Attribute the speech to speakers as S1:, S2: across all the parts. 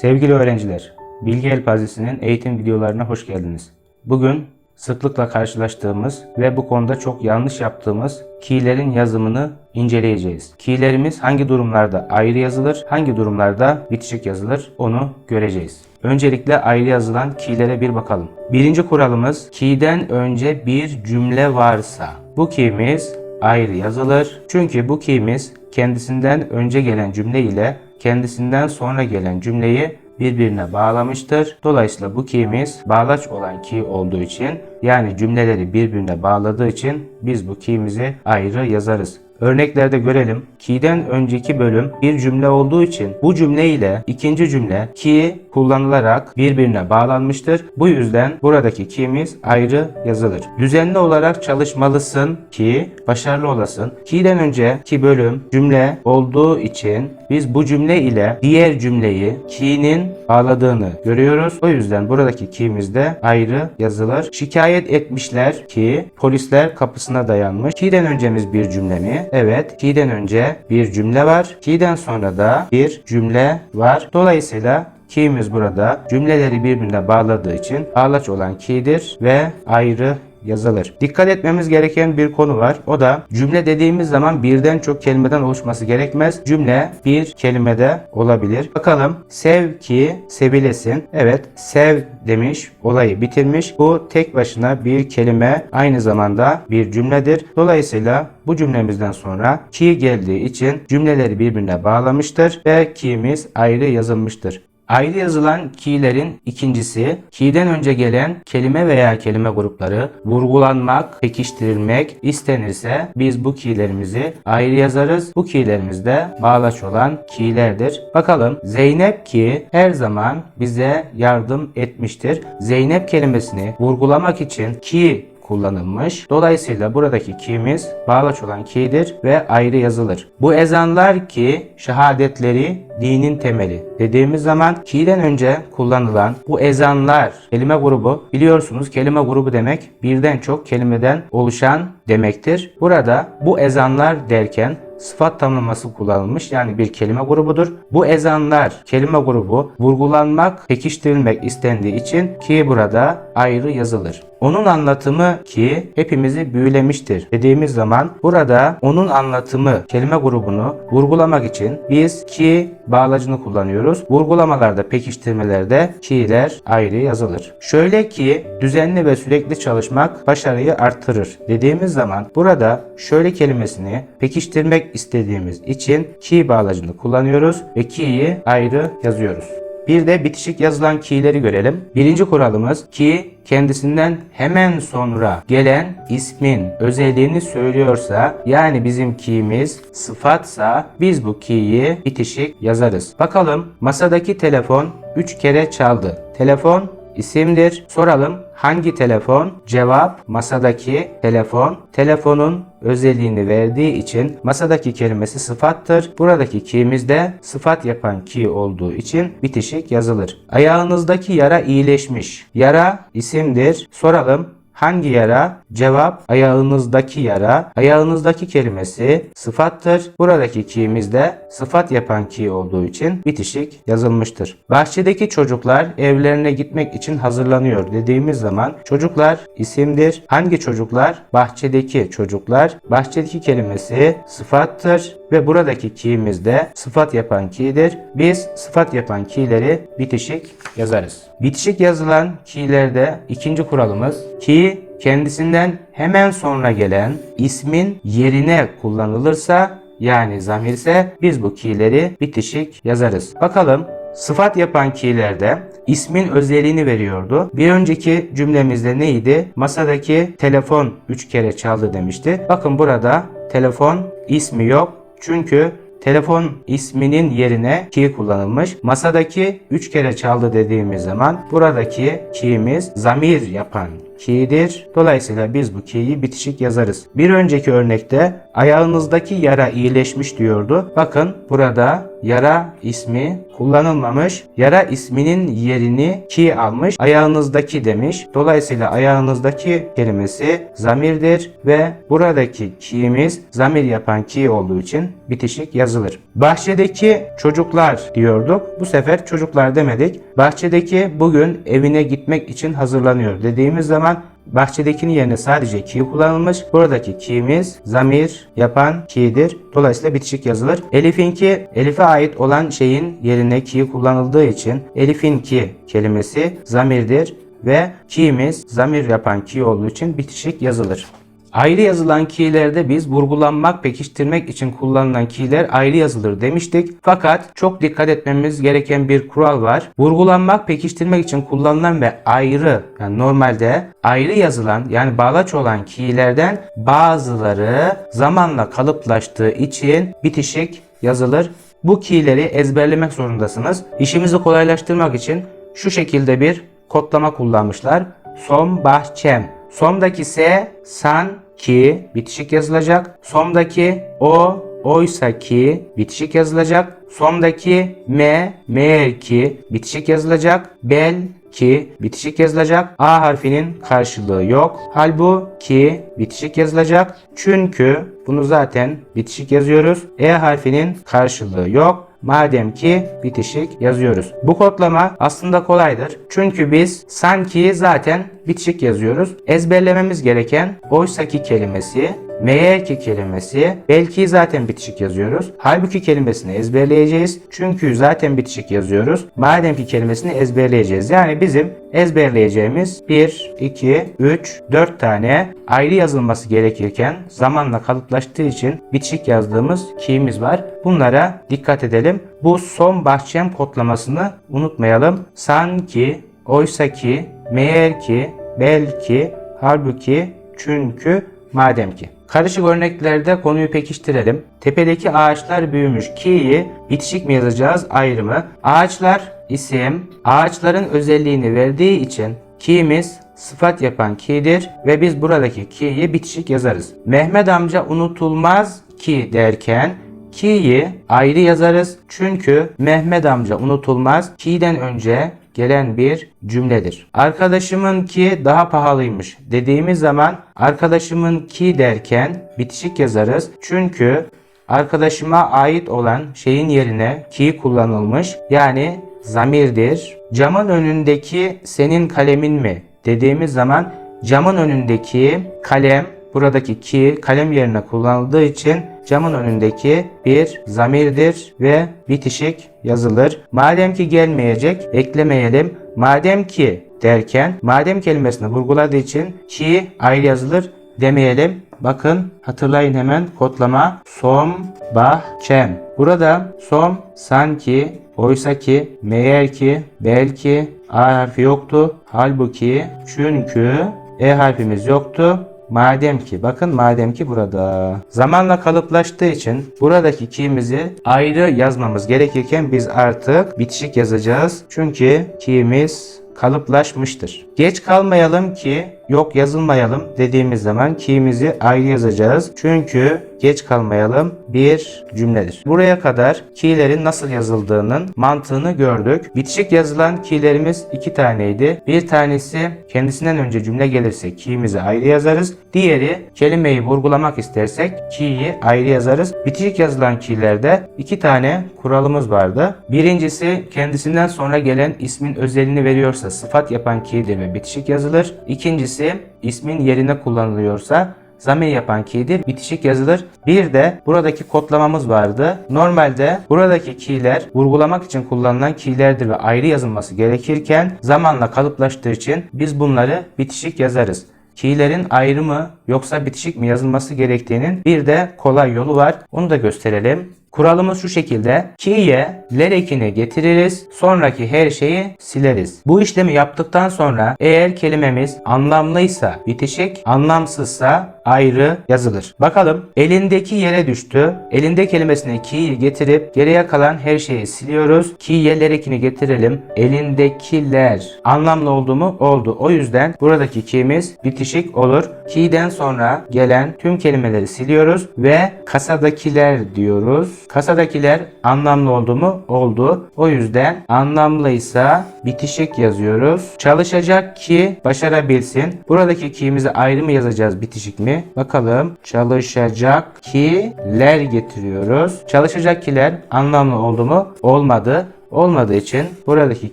S1: Sevgili öğrenciler, Bilgi Elpazesi'nin eğitim videolarına hoş geldiniz. Bugün sıklıkla karşılaştığımız ve bu konuda çok yanlış yaptığımız keylerin yazımını inceleyeceğiz. Keylerimiz hangi durumlarda ayrı yazılır, hangi durumlarda bitişik yazılır onu göreceğiz. Öncelikle ayrı yazılan keylere bir bakalım. Birinci kuralımız keyden önce bir cümle varsa bu keyimiz ayrı yazılır. Çünkü bu keyimiz kendisinden önce gelen cümle ile kendisinden sonra gelen cümleyi birbirine bağlamıştır. Dolayısıyla bu keyimiz bağlaç olan key olduğu için yani cümleleri birbirine bağladığı için biz bu keyimizi ayrı yazarız. Örneklerde görelim. Key'den önceki bölüm bir cümle olduğu için bu cümle ile ikinci cümle key kullanılarak birbirine bağlanmıştır. Bu yüzden buradaki key'imiz ayrı yazılır. Düzenli olarak çalışmalısın ki başarılı olasın. Key'den önceki bölüm cümle olduğu için biz bu cümle ile diğer cümleyi key'nin bağladığını görüyoruz. O yüzden buradaki key'imiz de ayrı yazılır. Şikayet etmişler ki polisler kapısına dayanmış. Key'den öncemiz bir cümle mi? Evet. Key'den önce bir cümle var. Key'den sonra da bir cümle var. Dolayısıyla key'imiz burada cümleleri birbirine bağladığı için bağlaç olan key'dir ve ayrı yazılır. Dikkat etmemiz gereken bir konu var. O da cümle dediğimiz zaman birden çok kelimeden oluşması gerekmez. Cümle bir kelimede olabilir. Bakalım sev ki sevilesin. Evet sev demiş olayı bitirmiş. Bu tek başına bir kelime aynı zamanda bir cümledir. Dolayısıyla bu cümlemizden sonra ki geldiği için cümleleri birbirine bağlamıştır ve ki'miz ayrı yazılmıştır. Ayrı yazılan key'lerin ikincisi, key'den önce gelen kelime veya kelime grupları vurgulanmak, pekiştirilmek istenirse biz bu key'lerimizi ayrı yazarız. Bu key'lerimiz de bağlaç olan key'lerdir. Bakalım Zeynep ki her zaman bize yardım etmiştir. Zeynep kelimesini vurgulamak için ki kullanılmış. Dolayısıyla buradaki ki'miz bağlaç olan ki'dir ve ayrı yazılır. Bu ezanlar ki şehadetleri dinin temeli dediğimiz zaman ki'den önce kullanılan bu ezanlar kelime grubu biliyorsunuz kelime grubu demek birden çok kelimeden oluşan demektir. Burada bu ezanlar derken sıfat tamlaması kullanılmış yani bir kelime grubudur. Bu ezanlar kelime grubu vurgulanmak, pekiştirilmek istendiği için ki burada ayrı yazılır. Onun anlatımı ki hepimizi büyülemiştir dediğimiz zaman burada onun anlatımı kelime grubunu vurgulamak için biz ki bağlacını kullanıyoruz. Vurgulamalarda, pekiştirmelerde ki'ler ayrı yazılır. Şöyle ki düzenli ve sürekli çalışmak başarıyı artırır dediğimiz zaman burada şöyle kelimesini pekiştirmek istediğimiz için ki bağlacını kullanıyoruz ve ki'yi ayrı yazıyoruz. Bir de bitişik yazılan key'leri görelim. Birinci kuralımız ki kendisinden hemen sonra gelen ismin özelliğini söylüyorsa yani bizim key'imiz sıfatsa biz bu key'i bitişik yazarız. Bakalım masadaki telefon 3 kere çaldı. Telefon isimdir. Soralım hangi telefon? Cevap masadaki telefon. Telefonun özelliğini verdiği için masadaki kelimesi sıfattır. Buradaki ki'miz de sıfat yapan ki olduğu için bitişik yazılır. Ayağınızdaki yara iyileşmiş. Yara isimdir. Soralım Hangi yara? Cevap ayağınızdaki yara. Ayağınızdaki kelimesi sıfattır. Buradaki ki'miz de sıfat yapan ki olduğu için bitişik yazılmıştır. Bahçedeki çocuklar evlerine gitmek için hazırlanıyor dediğimiz zaman çocuklar isimdir. Hangi çocuklar? Bahçedeki çocuklar. Bahçedeki kelimesi sıfattır ve buradaki ki'miz de sıfat yapan ki'dir. Biz sıfat yapan ki'leri bitişik yazarız. Bitişik yazılan ki'lerde ikinci kuralımız ki kendisinden hemen sonra gelen ismin yerine kullanılırsa yani zamirse biz bu ki'leri bitişik yazarız. Bakalım sıfat yapan ki'lerde ismin özelliğini veriyordu. Bir önceki cümlemizde neydi? Masadaki telefon 3 kere çaldı demişti. Bakın burada telefon ismi yok. Çünkü telefon isminin yerine ki kullanılmış. Masadaki 3 kere çaldı dediğimiz zaman buradaki ki'miz zamir yapan ki'dir. Dolayısıyla biz bu ki'yi bitişik yazarız. Bir önceki örnekte ayağınızdaki yara iyileşmiş diyordu. Bakın burada yara ismi kullanılmamış. Yara isminin yerini ki almış. Ayağınızdaki demiş. Dolayısıyla ayağınızdaki kelimesi zamirdir ve buradaki ki'miz zamir yapan ki olduğu için bitişik yazılır. Bahçedeki çocuklar diyorduk. Bu sefer çocuklar demedik. Bahçedeki bugün evine gitmek için hazırlanıyor dediğimiz zaman Bahçedekinin yerine sadece ki kullanılmış. Buradaki ki'miz zamir yapan ki'dir. Dolayısıyla bitişik yazılır. Elif'inki Elif'e ait olan şeyin yerine ki kullanıldığı için Elif'in ki kelimesi zamirdir ve ki'miz zamir yapan ki olduğu için bitişik yazılır. Ayrı yazılan keylerde biz vurgulanmak, pekiştirmek için kullanılan keyler ayrı yazılır demiştik. Fakat çok dikkat etmemiz gereken bir kural var. Vurgulanmak, pekiştirmek için kullanılan ve ayrı yani normalde ayrı yazılan yani bağlaç olan keylerden bazıları zamanla kalıplaştığı için bitişik yazılır. Bu keyleri ezberlemek zorundasınız. İşimizi kolaylaştırmak için şu şekilde bir kodlama kullanmışlar. Som bahçem Som'daki S, san, ki bitişik yazılacak. Som'daki o, oysa ki bitişik yazılacak. Som'daki m, meğer ki bitişik yazılacak. Bel, ki bitişik yazılacak. A harfinin karşılığı yok. Halbuki bitişik yazılacak. Çünkü bunu zaten bitişik yazıyoruz. E harfinin karşılığı yok. Madem ki bitişik yazıyoruz. Bu kodlama aslında kolaydır. Çünkü biz sanki zaten bitişik yazıyoruz. Ezberlememiz gereken oysaki kelimesi, meğer kelimesi, belki zaten bitişik yazıyoruz. Halbuki kelimesini ezberleyeceğiz. Çünkü zaten bitişik yazıyoruz. Madem ki kelimesini ezberleyeceğiz. Yani bizim ezberleyeceğimiz 1, 2, 3, 4 tane ayrı yazılması gerekirken zamanla kalıplaştığı için bitişik yazdığımız ki'miz var. Bunlara dikkat edelim. Bu son bahçem kodlamasını unutmayalım. Sanki, oysaki, meğer ki, belki, halbuki, çünkü, madem ki. Karışık örneklerde konuyu pekiştirelim. Tepedeki ağaçlar büyümüş. Ki'yi bitişik mi yazacağız ayrı mı? Ağaçlar isim, ağaçların özelliğini verdiği için ki'miz sıfat yapan ki'dir ve biz buradaki ki'yi bitişik yazarız. Mehmet amca unutulmaz ki derken ki'yi ayrı yazarız. Çünkü Mehmet amca unutulmaz ki'den önce gelen bir cümledir. Arkadaşımın ki daha pahalıymış dediğimiz zaman arkadaşımın ki derken bitişik yazarız. Çünkü arkadaşıma ait olan şeyin yerine ki kullanılmış. Yani zamirdir. Camın önündeki senin kalemin mi dediğimiz zaman camın önündeki kalem buradaki ki kalem yerine kullanıldığı için camın önündeki bir zamirdir ve bitişik yazılır. Madem ki gelmeyecek eklemeyelim. Madem ki derken madem kelimesini vurguladığı için ki ayrı yazılır demeyelim. Bakın hatırlayın hemen kodlama som bahçem. Burada som sanki oysa ki meğer ki belki a harfi yoktu. Halbuki çünkü e harfimiz yoktu. Madem ki bakın madem ki burada zamanla kalıplaştığı için buradaki ki'mizi ayrı yazmamız gerekirken biz artık bitişik yazacağız. Çünkü ki'miz kalıplaşmıştır. Geç kalmayalım ki yok yazılmayalım dediğimiz zaman ki'mizi ayrı yazacağız. Çünkü geç kalmayalım bir cümledir. Buraya kadar ki'lerin nasıl yazıldığının mantığını gördük. Bitişik yazılan ki'lerimiz iki taneydi. Bir tanesi kendisinden önce cümle gelirse ki'mizi ayrı yazarız. Diğeri kelimeyi vurgulamak istersek ki'yi ayrı yazarız. Bitişik yazılan ki'lerde iki tane kuralımız vardı. Birincisi kendisinden sonra gelen ismin özelliğini veriyorsa sıfat yapan ki'dir ve bitişik yazılır. İkincisi ismin yerine kullanılıyorsa zamir yapan key'dir. Bitişik yazılır. Bir de buradaki kodlamamız vardı. Normalde buradaki key'ler vurgulamak için kullanılan key'lerdir ve ayrı yazılması gerekirken zamanla kalıplaştığı için biz bunları bitişik yazarız. Key'lerin ayrı mı yoksa bitişik mi yazılması gerektiğinin bir de kolay yolu var. Onu da gösterelim. Kuralımız şu şekilde. Ki'ye ler ekini getiririz. Sonraki her şeyi sileriz. Bu işlemi yaptıktan sonra eğer kelimemiz anlamlıysa bitişik, anlamsızsa ayrı yazılır. Bakalım elindeki yere düştü. Elinde kelimesine ki'yi getirip geriye kalan her şeyi siliyoruz. Ki'ye ler ekini getirelim. Elindekiler anlamlı oldu mu? Oldu. O yüzden buradaki ki'miz bitişik olur. Ki'den sonra gelen tüm kelimeleri siliyoruz ve kasadakiler diyoruz. Kasadakiler anlamlı oldu mu? Oldu. O yüzden anlamlıysa bitişik yazıyoruz. Çalışacak ki başarabilsin. Buradaki ki'mizi ayrı mı yazacağız bitişik mi? Bakalım. Çalışacak kiler getiriyoruz. Çalışacak kiler anlamlı oldu mu? Olmadı olmadığı için buradaki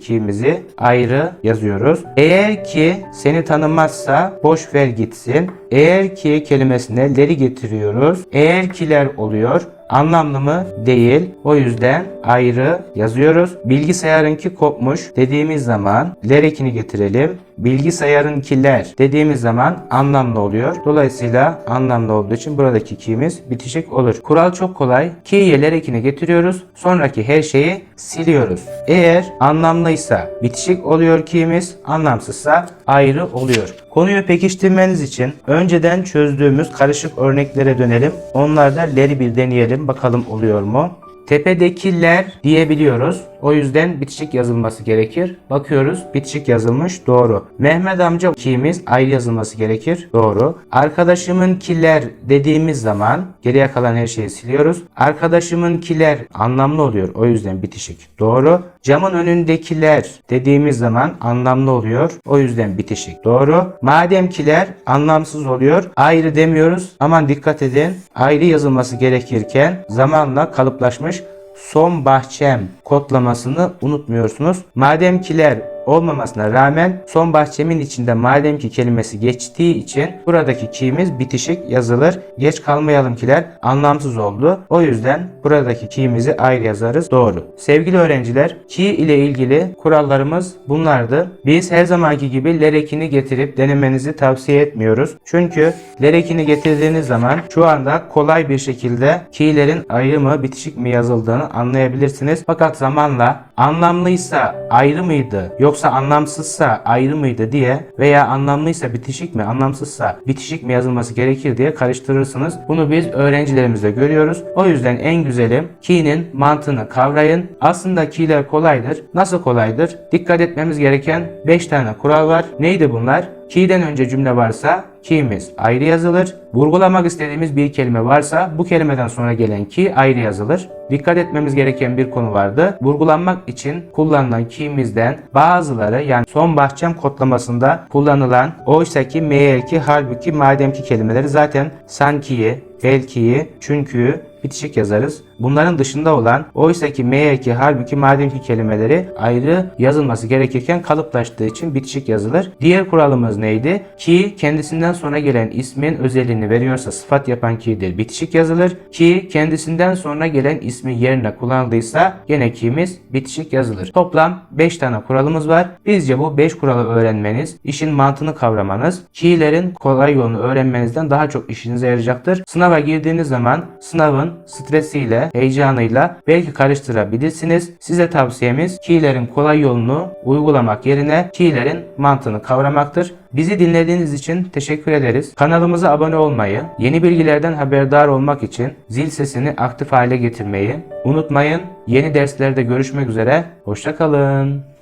S1: ki'mizi ayrı yazıyoruz. Eğer ki seni tanımazsa boş ver gitsin. Eğer ki kelimesine leri getiriyoruz. Eğer kiler oluyor. Anlamlı mı? Değil. O yüzden ayrı yazıyoruz. Bilgisayarınki kopmuş dediğimiz zaman ler ekini getirelim. Bilgisayarınkiler dediğimiz zaman anlamlı oluyor. Dolayısıyla anlamlı olduğu için buradaki ki'miz bitişik olur. Kural çok kolay. Ki'ye ler ekini getiriyoruz. Sonraki her şeyi siliyoruz. Eğer anlamlıysa bitişik oluyor ki'miz. Anlamsızsa ayrı oluyor. Konuyu pekiştirmeniz için önceden çözdüğümüz karışık örneklere dönelim. Onlarda leri bir deneyelim. Bakalım oluyor mu? Tepedekiler diyebiliyoruz. O yüzden bitişik yazılması gerekir. Bakıyoruz bitişik yazılmış doğru. Mehmet amca ki'miz ayrı yazılması gerekir. Doğru. Arkadaşımın kiler dediğimiz zaman geriye kalan her şeyi siliyoruz. Arkadaşımın kiler anlamlı oluyor. O yüzden bitişik. Doğru. Camın önündekiler dediğimiz zaman anlamlı oluyor. O yüzden bitişik. Doğru. Mademkiler anlamsız oluyor. Ayrı demiyoruz. Aman dikkat edin. Ayrı yazılması gerekirken zamanla kalıplaşmış son bahçem kodlamasını unutmuyorsunuz. Mademkiler olmamasına rağmen son bahçemin içinde mademki kelimesi geçtiği için buradaki ki'miz bitişik yazılır. Geç kalmayalım kiler anlamsız oldu. O yüzden buradaki ki'mizi ayrı yazarız. Doğru. Sevgili öğrenciler ki ile ilgili kurallarımız bunlardı. Biz her zamanki gibi lerekini getirip denemenizi tavsiye etmiyoruz. Çünkü lerekini getirdiğiniz zaman şu anda kolay bir şekilde ki'lerin ayrı mı bitişik mi yazıldığını anlayabilirsiniz. Fakat zamanla anlamlıysa ayrı mıydı yoksa anlamsızsa ayrı mıydı diye veya anlamlıysa bitişik mi anlamsızsa bitişik mi yazılması gerekir diye karıştırırsınız. Bunu biz öğrencilerimizde görüyoruz. O yüzden en güzeli ki'nin mantığını kavrayın. Aslında ki'ler kolaydır. Nasıl kolaydır? Dikkat etmemiz gereken 5 tane kural var. Neydi bunlar? Ki'den önce cümle varsa ki'miz ayrı yazılır. Vurgulamak istediğimiz bir kelime varsa bu kelimeden sonra gelen ki ayrı yazılır. Dikkat etmemiz gereken bir konu vardı. Vurgulanmak için kullanılan ki'mizden bazıları yani son bahçem kodlamasında kullanılan oysaki, meğer halbuki, mademki kelimeleri zaten sankiyi, belkiyi, çünkü bitişik yazarız. Bunların dışında olan oysaki, meğer halbuki, mademki kelimeleri ayrı yazılması gerekirken kalıplaştığı için bitişik yazılır. Diğer kuralımız neydi? Ki kendisinden sonra gelen ismin özelliğini veriyorsa sıfat yapan ki'dir. Bitişik yazılır. Ki kendisinden sonra gelen ismi yerine kullanıldıysa gene ki'miz bitişik yazılır. Toplam 5 tane kuralımız var. Bizce bu 5 kuralı öğrenmeniz, işin mantığını kavramanız, ki'lerin kolay yolunu öğrenmenizden daha çok işinize yarayacaktır. Sınava girdiğiniz zaman sınavın stresiyle, heyecanıyla belki karıştırabilirsiniz. Size tavsiyemiz ki'lerin kolay yolunu uygulamak yerine ki'lerin mantığını kavramaktır. Bizi dinlediğiniz için teşekkür ederiz. Kanalımıza abone olmayı, yeni bilgilerden haberdar olmak için zil sesini aktif hale getirmeyi unutmayın. Yeni derslerde görüşmek üzere. Hoşçakalın.